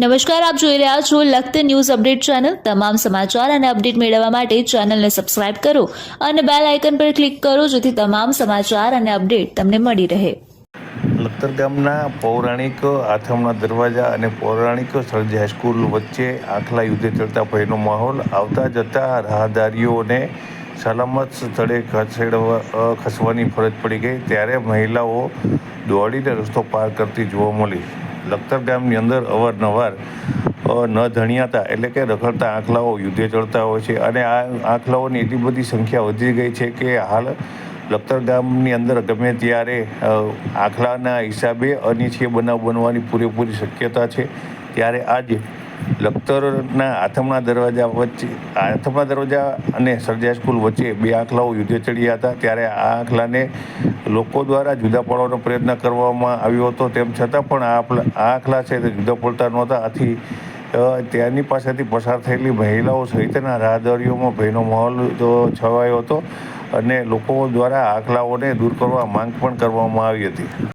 નમસ્કાર, આપ જોઈ રહ્યા છો લખત ન્યૂઝ અપડેટ ચેનલ. તમામ સમાચાર અને અપડેટ મેળવવા માટે ચેનલને સબસ્ક્રાઇબ કરો અને બેલ આઇકન પર ક્લિક કરો જેથી તમામ સમાચાર અને અપડેટ તમને મળી રહે. લખતર ગામના પૌરાણિક આથમના દરવાજા અને પૌરાણિક સરજી હાઈસ્કૂલ વચ્ચે આખલા યુદ્ધે ચડતા ભયનો માહોલ આવતા જતા રાહદારીઓને સલામત સ્થળે ખસેડવા ખસવાની ફરજ પડી ગઈ. ત્યારે મહિલાઓ દોડીને રસ્તો પાર કરતી જોવા મળી. લખતર ગામની અંદર અવારનવાર ન ધણિયાતા એટલે કે રખડતા આંખલાઓ યુદ્ધે ચડતા હોય છે અને આ આંખલાઓની એટલી બધી સંખ્યા વધી ગઈ છે કે હાલ લખતર ગામની અંદર ગમે ત્યારે આંખલાના હિસાબે અનિચ્છીય બનાવ બનવાની પૂરેપૂરી શક્યતા છે. ત્યારે આજે લખતરના આથમના દરવાજા વચ્ચે આથમના દરવાજા અને સરજા સ્કૂલ વચ્ચે બે આખલાઓ યુદ્ધે ચડ્યા હતા. ત્યારે આ આખલાને લોકો દ્વારા જુદા પાડવાનો પ્રયત્ન કરવામાં આવ્યો હતો. તેમ છતાં પણ આ આખલા છે તે જુદા પડતા નહોતા. આથી ત્યાંની પાસેથી પસાર થયેલી મહિલાઓ સહિતના રાહદારીઓમાં ભયનો માહોલ છવાયો હતો અને લોકો દ્વારા આખલાઓને દૂર કરવા માંગ પણ કરવામાં આવી હતી.